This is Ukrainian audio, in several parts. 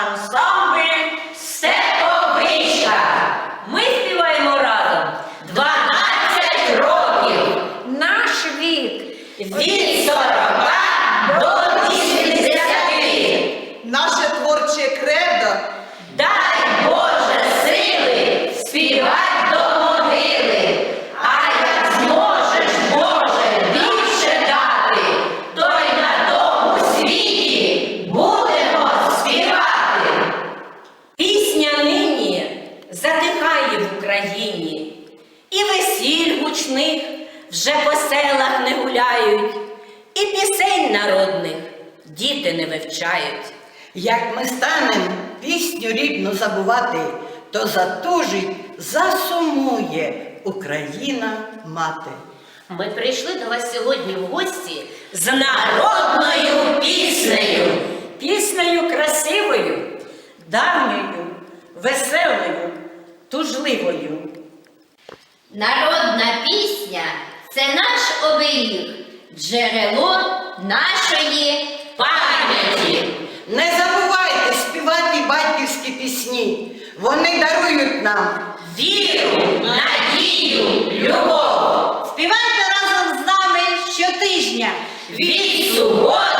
ансамбль Степовичка. Ми співаємо разом 12 років. Наш вік Від 40 до 80. Наше творче кредо і весіль гучних вже по селах не гуляють, і пісень народних діти не вивчають. Як ми станем пісню рідну забувати, то затужить, засумує Україна мати. Ми прийшли до вас сьогодні в гості з народною піснею. піснею красивою, давньою, веселою, тужливою. Народна пісня це наш оберіг, джерело нашої Пам'яті. Не забувайте співати батьківські пісні. Вони дарують нам Віру, надію, любов. Співайте разом з нами щотижня. Від суботи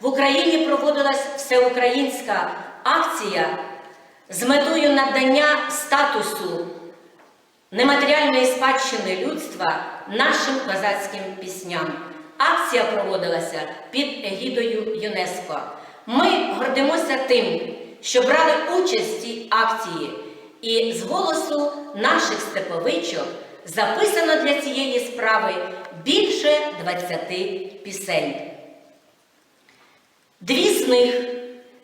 в Україні проводилась всеукраїнська акція з метою надання статусу нематеріальної спадщини людства нашим козацьким пісням. Акція проводилася під егідою ЮНЕСКО. Ми гордимося тим, що брали участь в цій акції, і з голосу наших степовичок записано для цієї справи більше 20 пісень. Дві з них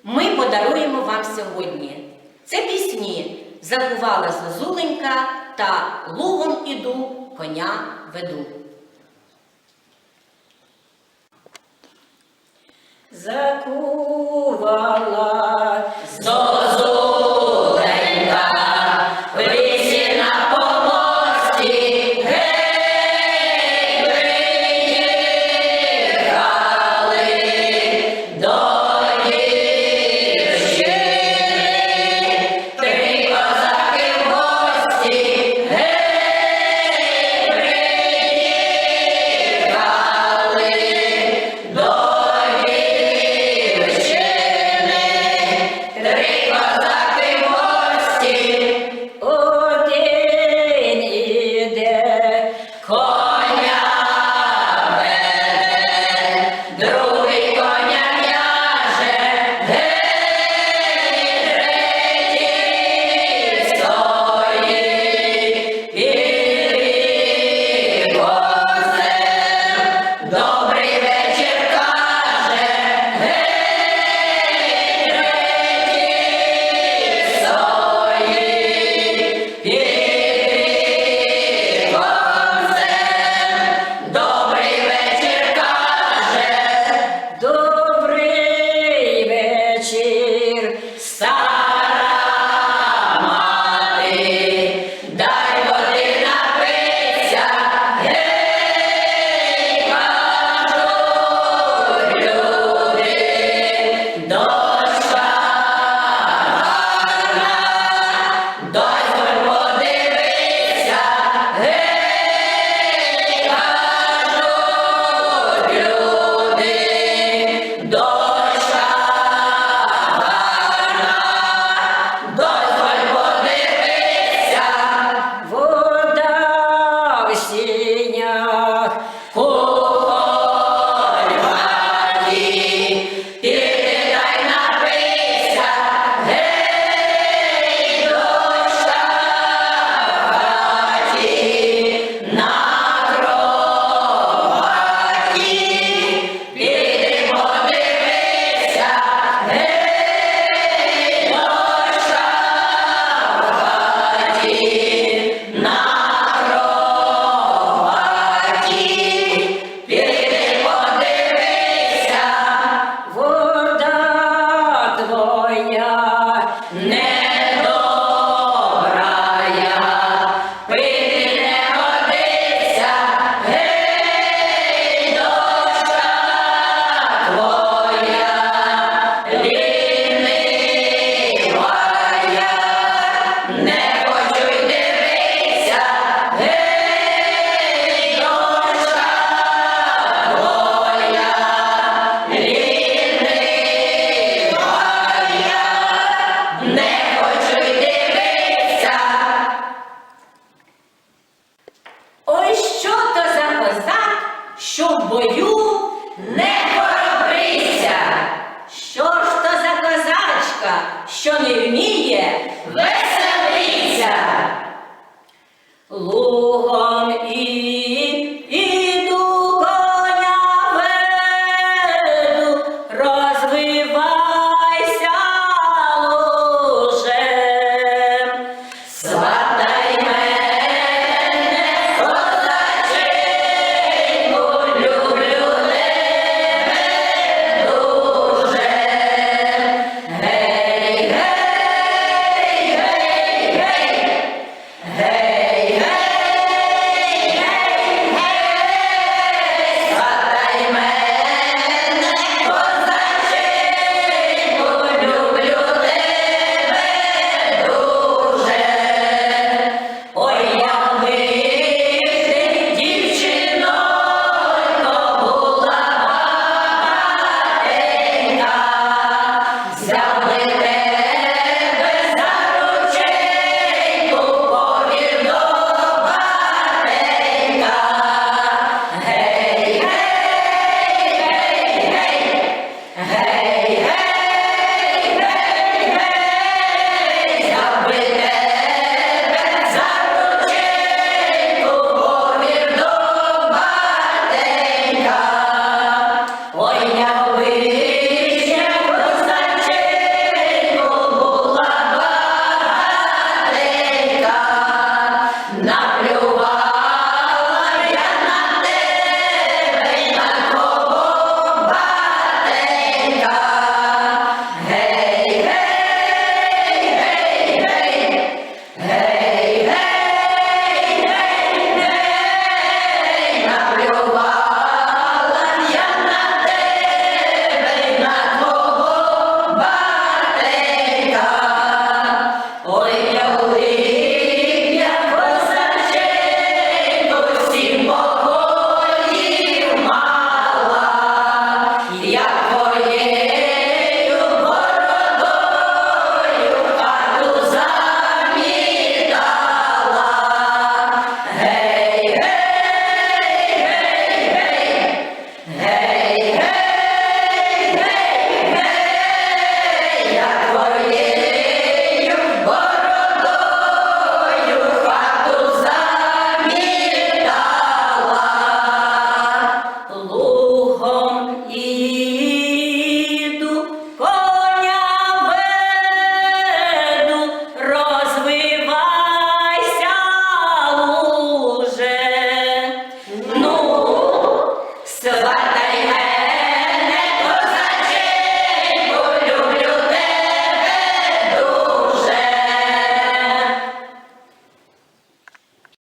ми подаруємо вам сьогодні. Це пісні Заховала зозуленька та лугом іду коня веду. Закувала